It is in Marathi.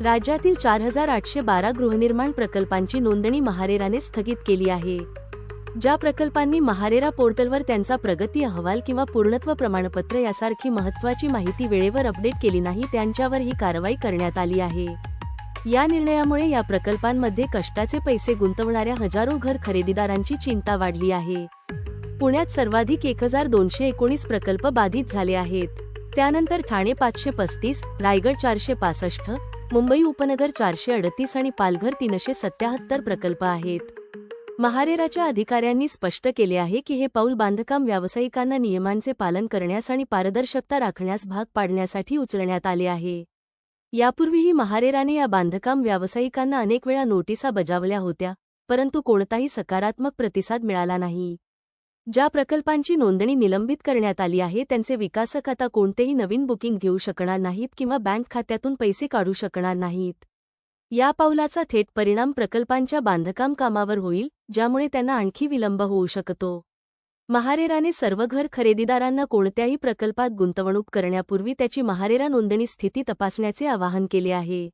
राज्यातील चार हजार आठशे बारा गृहनिर्माण प्रकल्पांची नोंदणी महारेराने स्थगित केली आहे. ज्या प्रकल्पांनी महारेरा पोर्टलवर त्यांचा प्रगती अहवाल किंवा पूर्णत्व प्रमाणपत्र यासारखी महत्त्वाची माहिती वेळेवर अपडेट केली नाही त्यांच्यावर ही कारवाई करण्यात आली आहे. या निर्णयामुळे या प्रकल्पांमध्ये कष्टाचे पैसे गुंतवणाऱ्या हजारो घर खरेदीदारांची चिंता वाढली आहे. पुण्यात सर्वाधिक एक हजार दोनशे एकोणीस प्रकल्प बाधित झाले आहेत. त्यानंतर ठाणे पाचशे पस्तीस रायगड चारशे पासष्ट मुंबई उपनगर चारशे अडतीस आणि पालघर तीनशे सत्याहत्तर प्रकल्प आहेत. महारेराच्या अधिकाऱ्यांनी स्पष्ट केले आहे की हे पाऊल बांधकाम व्यावसायिकांना नियमांचे पालन करण्यास आणि पारदर्शकता राखण्यास भाग पाडण्यासाठी उचलण्यात आले आहे. यापूर्वीही महारेराने या बांधकाम व्यावसायिकांना अनेक वेळा नोटिसा बजावल्या होत्या परंतु कोणताही सकारात्मक प्रतिसाद मिळाला नाही. ज्या प्रकल्पांची नोंदणी निलंबित करण्यात आली आहे त्यांचे विकासक आता कोणतेही नवीन बुकिंग घेऊ शकणार नाहीत किंवा बँक खात्यातून पैसे काढू शकणार नाहीत. या पावलाचा थेट परिणाम प्रकल्पांच्या बांधकाम कामावर होईल ज्यामुळे त्यांना आणखी विलंब होऊ शकतो. महारेराने सर्व घर खरेदीदारांना कोणत्याही प्रकल्पात गुंतवणूक करण्यापूर्वी त्याची महारेरा नोंदणी स्थिती तपासण्याचे आवाहन केले आहे.